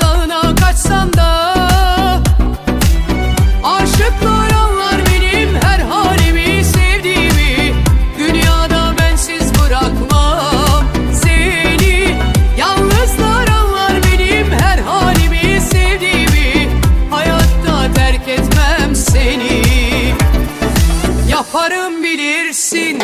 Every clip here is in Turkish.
dağına kaçsan da Aşıklar anlar benim her halimi sevdiğimi Dünyada bensiz bırakmam seni. Yalnızlar anlar benim her halimi sevdiğimi Hayatta terk etmem seni. Yaparım bilirsin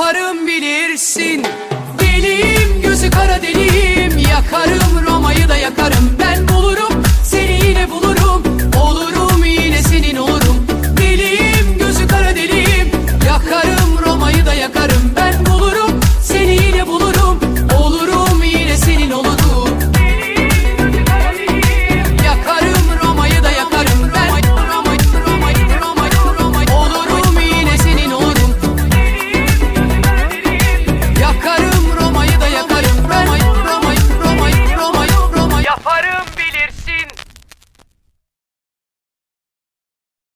Yaparım bilirsin. Deliyim gözü kara deliyim Yakarım